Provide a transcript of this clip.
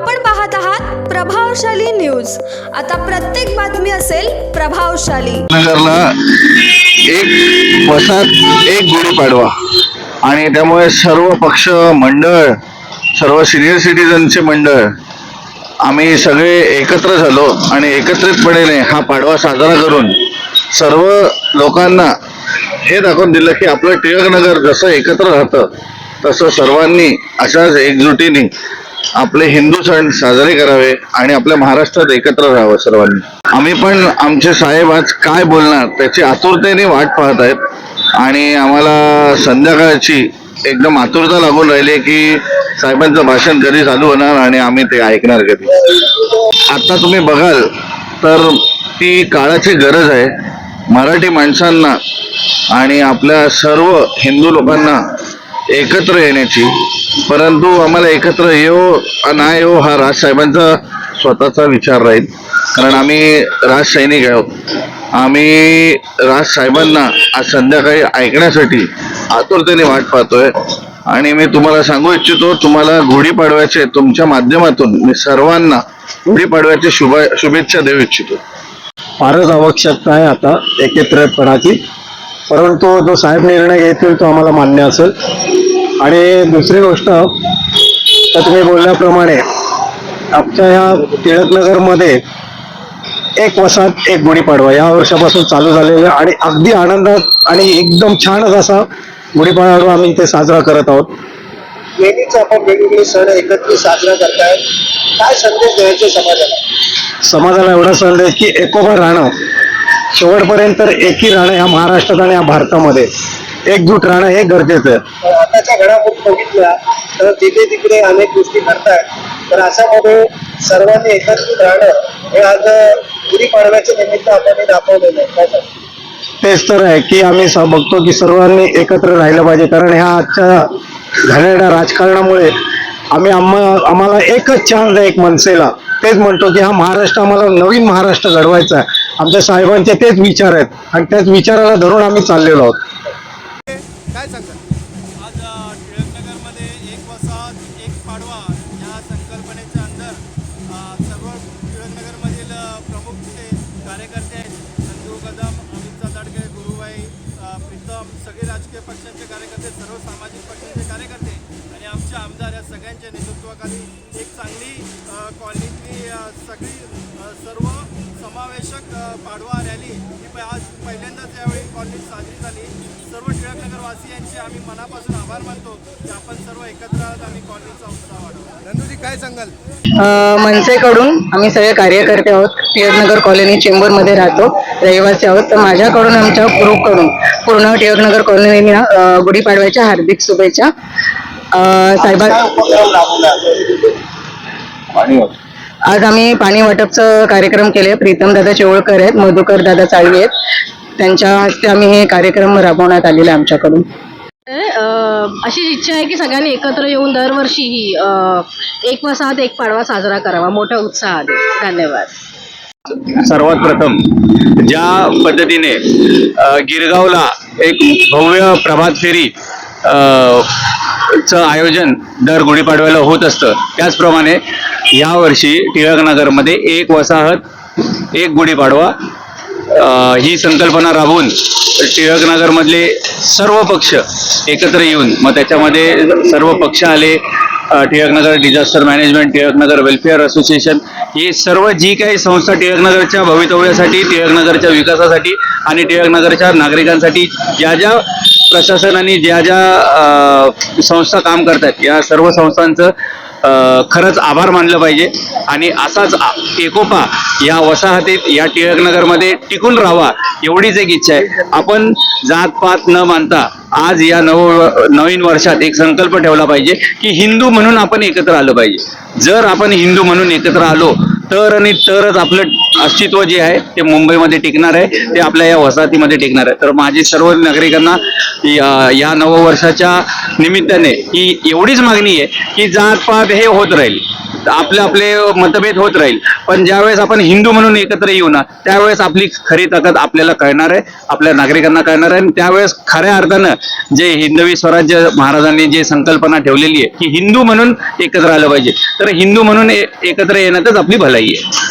आपण पाहत आहात प्रभावशाली न्यूज. आता प्रत्येक बातमी असेल प्रभावशाली. नगरला एक वसात एक गुढीपाडवा आणि त्यामुळे सर्व पक्ष मंडळ सर्व सिनियर सिटीजनचे मंडळ आम्ही सगळे एकत्र झालो आणि एकत्रितपणे हा पाडवा साजरा करून सर्व लोकांना हे दाखवून दिलं की आपलं टिळकनगर जसं एकत्र राहतं तसं सर्वांनी अशाच एकजुटीने आपले हिंदू सण साजरे करावे आणि आपल्या महाराष्ट्रात एकत्र राहावं सर्वांनी. आम्ही पण आमचे साहेब आज काय बोलणार त्याची आतुरतेने वाट पाहत आहेत. आणि आम्हाला संध्याकाळची एकदम आतुरता लागून राहिली आहे की साहेबांचं भाषण कधी चालू होणार आणि आम्ही ते ऐकणार कधी. आता तुम्ही बघाल तर ती काळाची गरज आहे. मराठी माणसांना आणि आपल्या सर्व हिंदू लोकांना एकत्र येण्याची. परंतु आम्हाला एकत्र येऊ ना येऊ हा राजसाहेबांचा स्वतःचा विचार राहील. कारण आम्ही राजसैनिक आहोत. आम्ही राजसाहेबांना आज संध्याकाळी ऐकण्यासाठी आतुरतेने वाट पाहतोय. आणि मी तुम्हाला सांगू इच्छितो तुम्हाला गुढीपाडव्याचे तुमच्या माध्यमातून मी सर्वांना गुढीपाडव्याच्या शुभ शुभेच्छा देऊ इच्छितो. फारच आवश्यकता आहे आता एकत्रपणाची परंतु जो साहेब निर्णय घेतील तो आम्हाला मान्य असेल. आणि दुसरी गोष्ट तर तुम्ही बोलल्याप्रमाणे आमच्या ह्या टिळकनगरमध्ये एक वसात एक गुढीपाडवा. या वर्षापासून चालू झालेलं आणि अगदी आनंदात आणि एकदम छानच असा गुढीपाडवा आम्ही ते साजरा करत आहोत. नेहमीच आपण वेगवेगळे सण एकत्रित साजरा करताय. काय संदेश द्यायचे समाजाला? समाजाला एवढा संदेश की एकोबा राहणं शेवटपर्यंत एकी राहणं ह्या महाराष्ट्रात आणि या भारतामध्ये. एकजूट राहणं हे गरजेचं आहे. आताच्या घडामोडी बघितल्या तर तिथे तिकडे अनेक गोष्टी घडतायत तर अशामध्ये सर्वांनी एकत्रित राहणं हे आज गुढीपाडव्याच्या निमित्त आपण हे दाखवलेलं आहे. काय सांगता? तेच तर आहे की आम्ही स- बघतो की सर्वांनी एकत्र राहिलं पाहिजे. कारण ह्या आजच्या झालेल्या राजकारणामुळे आम्ही आम्हा आम्हाला एकच चान्स आहे एक मनसेला. तेच म्हणतो की हा महाराष्ट्र आम्हाला नवीन महाराष्ट्र घडवायचा आहे. आमच्या साहेबांचे तेच विचार आहेत. आणि त्याच विचाराला धरून आम्ही चाललेलो आहोत. काय सांगता? आज टिळकनगरमध्ये एक वसाहत एक पाडवा या संकल्पनेच्या अंदर सर्व टिळकनगरमधील प्रमुख जे कार्यकर्ते आहेत संजू कदम अमित ताडके गुरुबाई प्रीतम सगळे राजकीय पक्षांचे कार्यकर्ते सर्व सामाजिक पक्षांचे कार्यकर्ते आणि आमचे आमदार या सगळ्यांच्या नेतृत्वाखाली एक चांगली कॉलनीतली सगळी सर्व समावेशक पाडवा रॅली ही प- आज पहिल्यांदाच यावेळी कॉलनीत टिळकनगरवासियांचे आम्ही मनापासून आभार मानतो की आपण सर्व एकत्र आहात आणि कॉलनीचा उत्साह नंदूजी काय सांगाल? अ, मनसेकडून आम्ही सगळे कार्यकर्ते आहोत. टिळकनगर कॉलनी चेंबूरमध्ये राहतो. रहिवासी आहोत. तर माझ्याकडून आमच्या ग्रुपकडून पूर्ण टिळकनगर कॉलनीला गुढीपाडव्याच्या हार्दिक शुभेच्छा. अ, साहेबा आज आम्ही पाणी वाटपचं कार्यक्रम केले प्रीतम दादा चेवळकर आहेत. मधुकर दादा चाळी आहेत. त्यांच्या हस्ते आम्ही हे कार्यक्रम राबवण्यात आलेले आहे आमच्याकडून अ, अशीच इच्छा आहे की सगळ्यांनी एकत्र येऊन दरवर्षीही अ, एक वसाहत एक पाडवा साजरा करावा. मोठ्या उत्साहाने धन्यवाद. सर्वात प्रथम ज्या पद्धतीने गिरगावला एक भव्य प्रभात फेरी चं आयोजन दर गुढीपाडव्याला होत असतं त्याचप्रमाणे यावर्षी टिळकनगरमध्ये एक वसाहत एक गुढीपाडवा ही संकल्पना राबवून टिळकनगरमधले सर्व पक्ष एकत्र येऊन मग त्याच्यामध्ये सर्व पक्ष आले Tilaknagar disaster management Tilaknagar welfare association हे सर्व जी काही संस्था टिळकनगरच्या भवितव्यासाठी टिळकनगरच्या विकासासाठी आणि टिळकनगरच्या नागरिकांसाठी ज्या ज्या प्रशासनाने ज्या ज्या संस्था काम करतात या सर्व संस्थांचं खरंच आभार मानलं पाहिजे. आणि असाच एकोपा या वसाहतीत या टिळकनगरमध्ये टिकून राहावा एवढीच एक इच्छा आहे. आपण जातपात न मानता आज या नव नवीन वर्षात एक संकल्प ठेवला पाहिजे की हिंदू म्हणून आपण एकत्र आलं पाहिजे. जर आपण हिंदू म्हणून एकत्र आलो तर आणि तरच आपलं अस्तित्व जे आहे ते मुंबईमध्ये टिकणार आहे ते आपल्या या वसाहतीमध्ये टिकणार आहे. तर माझी सर्व नागरिकांना या नववर्षाच्या निमित्ताने ही एवढीच मागणी आहे की जातपात हे होत राहील. आपले आपले मतभेद होत राहील. पण ज्यावेळेस आपण हिंदू म्हणून एकत्र येऊ ना त्यावेळेस आपली खरी ताकद आपल्याला कळणार आहे आपल्या नागरिकांना कळणार आहे. आणि त्यावेळेस खऱ्या अर्थानं जे हिंदवी स्वराज्य महाराजांनी जे संकल्पना ठेवलेली आहे की हिंदू म्हणून एकत्र आलं पाहिजे. तर हिंदू म्हणून एकत्र येण्यातच आपली भलाई आहे.